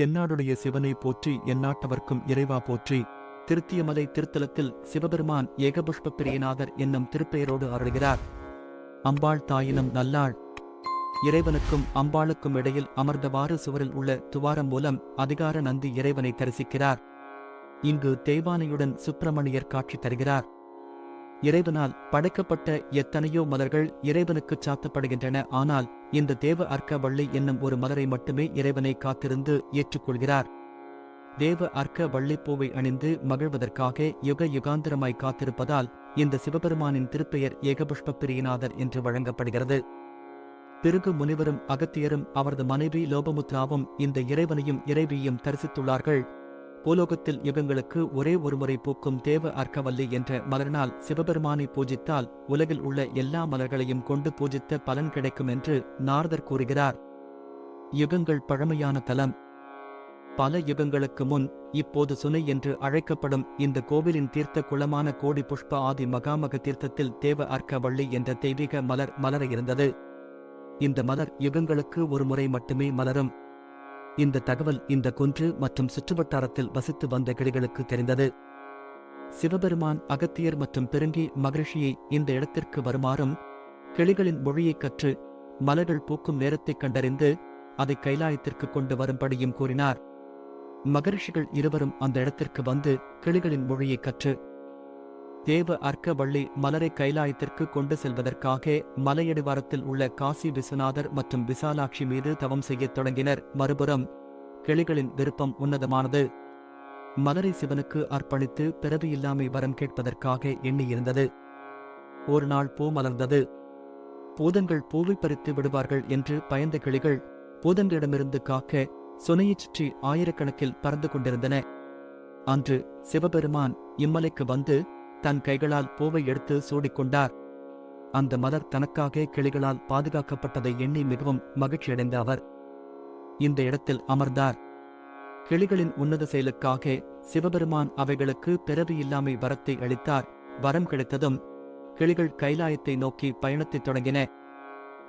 தென்னாடுடைய சிவனை போற்றி எந்நாட்டவர்க்கும் இறைவா போற்றி. திருத்தியமலை திருத்தலத்தில் சிவபெருமான் ஏகபுஷ்ப பிரியநாதர் என்னும் திருப்பெயரோடு அருள்கிறார். அம்பாள் தாயினும் நல்லாள். இறைவனுக்கும் அம்பாளுக்கும் இடையில் அமர்ந்தவாறு சுவரில் உள்ள துவாரம் மூலம் அதிகார நந்தி இறைவனை தரிசிக்கிறார். இங்கு தெய்வானையுடன் சுப்பிரமணியர் காட்சி தருகிறார். இறைவனால் படைக்கப்பட்ட எத்தனையோ மலர்கள் இறைவனுக்கு சாத்தப்படுகின்றன. ஆனால் இந்த தேவ அர்க்க வள்ளி என்னும் ஒரு மலரை மட்டுமே இறைவனை காத்திருந்து ஏற்றுக்கொள்கிறார். தேவ அர்க்க வள்ளிப்பூவை அணிந்து மகிழ்வதற்காக யுக யுகாந்திரமாய் காத்திருப்பதால் இந்த சிவபெருமானின் திருப்பெயர் ஏகபுஷ்ப பிரியநாதர் என்று வழங்கப்படுகிறது. பிறகு முனிவரும் அகத்தியரும் அவரது மனைவி லோபமுத்ராவும் இந்த இறைவனையும் இறைவியையும் தரிசித்துள்ளார்கள். பூலோகத்தில் யுகங்களுக்கு ஒரே ஒருமுறை பூக்கும் தேவ அர்க்கவல்லி என்ற மலரினால் சிவபெருமானை பூஜித்தால் உலகில் உள்ள எல்லா மலர்களையும் கொண்டு பூஜித்த பலன் கிடைக்கும் என்று நாரதர் கூறுகிறார். யுகங்கள் பழமையான தலம். பல யுகங்களுக்கு முன் இப்போது சுனை என்று அழைக்கப்படும் இந்த கோவிலின் தீர்த்த குளமான கோடி புஷ்ப ஆதி மகாமக தீர்த்தத்தில் தேவ அர்க்கவள்ளி என்ற தெய்வீக மலர் மலர இருந்தது. இந்த மலர் யுகங்களுக்கு ஒரு முறை மட்டுமே மலரும். இந்த தகவல் இந்த குன்று மற்றும் சுற்றுவட்டாரத்தில் வசித்து வந்த கிளிகளுக்கு தெரிந்தது. சிவபெருமான் அகத்தியர் மற்றும் பெருங்கி மகரிஷியை இந்த இடத்திற்கு வருமாறும் கிளிகளின் மொழியைக் கற்று மலர்கள் பூக்கும் நேரத்தைக் கண்டறிந்து அதை கைலாயத்திற்கு கொண்டு வரும்படியும் கூறினார். மகரிஷிகள் இருவரும் அந்த இடத்திற்கு வந்து கிளிகளின் மொழியைக் கற்று தேவ அர்க்க வள்ளி மலரை கைலாயத்திற்கு கொண்டு செல்வதற்காக மலையடிவாரத்தில் உள்ள காசி விஸ்வநாதர் மற்றும் விசாலாட்சி மீது தவம் செய்யத் தொடங்கினர். மறுபுறம் கிளிகளின் விருப்பம் உன்னதமானது. மலரை சிவனுக்கு அர்ப்பணித்து பிறவியில்லாமை வரம் கேட்பதற்காக எண்ணியிருந்தது. ஒரு நாள் பூ மலர்ந்தது. பூதங்கள் பூவை பறித்து விடுவார்கள் என்று பயந்த கிளிகள் பூதங்களிடமிருந்து காக்க சுனையைச் சுற்றி ஆயிரக்கணக்கில் பறந்து கொண்டிருந்தன. அன்று சிவபெருமான் இம்மலைக்கு வந்து தன் கைகளால் பூவை எடுத்து சூடிக்கொண்டார். அந்த மலர் தனக்காக கிளிகளால் பாதுகாக்கப்பட்டதை எண்ணி மிகவும் மகிழ்ச்சியடைந்த அவர். இந்த இடத்தில் அமர்ந்தார். கிளிகளின் உன்னத செயலுக்காக சிவபெருமான் அவைகளுக்கு பிறவியில்லாமை வரத்தை அளித்தார். வரம் கிடைத்ததும் கிளிகள் கைலாயத்தை நோக்கி பயணத்தைத் தொடங்கின.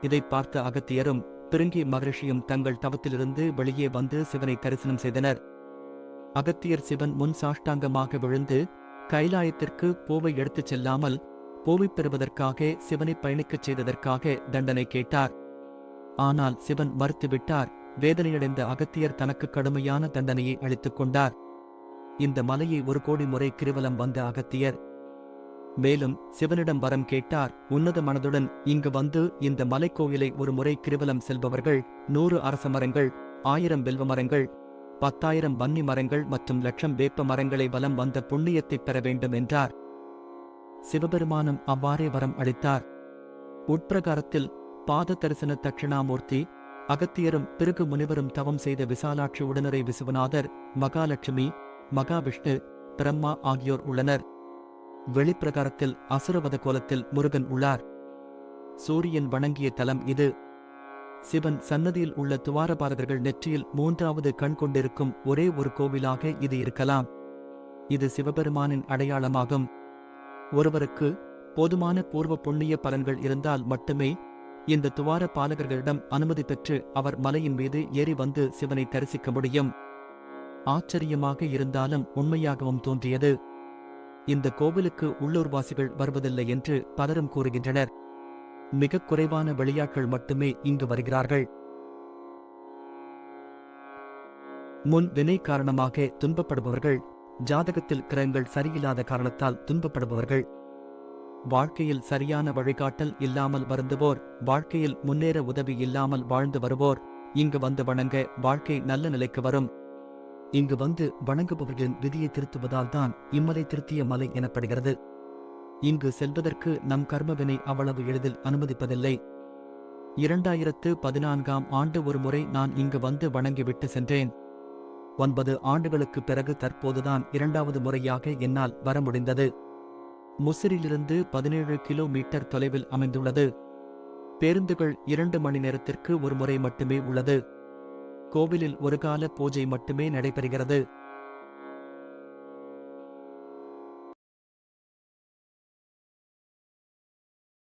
இதைப் பார்த்த அகத்தியரும் பிருங்கி மகரிஷியும் தங்கள் தவத்திலிருந்து வெளியே வந்து சிவனை தரிசனம் செய்தனர். அகத்தியர் சிவன் முன் சாஷ்டாங்கமாக விழுந்து கைலாயத்திற்கு பூவை எடுத்துச் செல்லாமல் பூவை பெறுவதற்காக சிவனை பயணிக்கச் செய்ததற்காக தண்டனை கேட்டார். ஆனால் சிவன் மறுத்துவிட்டார். வேதனையடைந்த அகத்தியர் தனக்கு கடுமையான தண்டனையை அளித்துக் கொண்டார். இந்த மலையை ஒரு கோடி முறை கிருவலம் வந்த அகத்தியர் மேலும் சிவனிடம் வரம் கேட்டார். உன்னத மனதுடன் இங்கு வந்து இந்த மலைக்கோயிலை ஒரு முறை கிருவலம் செல்பவர்கள் நூறு அரச மரங்கள் ஆயிரம் வெல்வ மரங்கள் பத்தாயிரம் வன்னி மரங்கள் மற்றும் லட்சம் வேப்ப மரங்களை வலம் வந்த புண்ணியத்தைப் பெற வேண்டும் என்றார். சிவபெருமானும் அவ்வாறே வரம் அளித்தார். உட்பிரகாரத்தில் பாத தரிசன தட்சிணாமூர்த்தி அகத்தியரும் பிறகு முனிவரும் தவம் செய்த விசாலாட்சி உடனரை விசுவநாதர் மகாலட்சுமி மகாவிஷ்ணு பிரம்மா ஆகியோர் உள்ளனர். வெளிப்பிரகாரத்தில் அசுரவத கோலத்தில் முருகன் உள்ளார். சூரியன் வணங்கிய தலம் இது. சிவன் சன்னதியில் உள்ள துவாரபாரதர்கள் நெற்றியில் மூன்றாவது கண் கொண்டிருக்கும் ஒரே ஒரு கோவிலாக இது இருக்கலாம். இது சிவபெருமானின் அடையாளமாகும். ஒருவருக்கு போதுமான பூர்வ புண்ணிய பலன்கள் இருந்தால் மட்டுமே இந்த துவார பாலகர்களிடம் அனுமதி பெற்று அவர் மலையின் மீது ஏறி வந்து சிவனை தரிசிக்க முடியும். ஆச்சரியமாக இருந்தாலும் உண்மையாகவும் தோன்றியது. இந்த கோவிலுக்கு உள்ளூர்வாசிகள் வருவதில்லை என்று பலரும் கூறுகின்றனர். மிகக் குறைவான வெளியாட்கள் மட்டுமே இங்கு வருகிறார்கள். முன் வினை காரணமாக துன்பப்படுபவர்கள் ஜாதகத்தில் கிரகங்கள் சரியில்லாத காரணத்தால் துன்பப்படுபவர்கள். வாழ்க்கையில் சரியான வழிகாட்டல் இல்லாமல் வருந்துவோர் வாழ்க்கையில் முன்னேற உதவி இல்லாமல் வாழ்ந்து வருவோர் இங்கு வந்து வணங்க வாழ்க்கை நல்ல நிலைக்கு வரும். இங்கு வந்து வணங்குபவர்களின் விதியை திருத்துவதால் தான் இம்மலை திருத்திய மலை எனப்படுகிறது. இங்கு செல்வதற்கு நம் கர்மவினை அவ்வளவு எளிதில் அனுமதிப்பதில்லை. இரண்டாயிரத்து பதினான்காம் ஆண்டு ஒரு முறை நான் இங்கு வந்து வணங்கிவிட்டு சென்றேன். ஒன்பது ஆண்டுகளுக்குப் பிறகு தற்போதுதான் இரண்டாவது முறையாக என்னால் வர முடிந்தது. முசிறிலிருந்து பதினேழு கிலோமீட்டர் தொலைவில் அமைந்துள்ளது. பேருந்துகள் இரண்டு மணி நேரத்திற்கு ஒரு முறை மட்டுமே உள்ளது. கோவிலில் ஒரு கால பூஜை மட்டுமே நடைபெறுகிறது.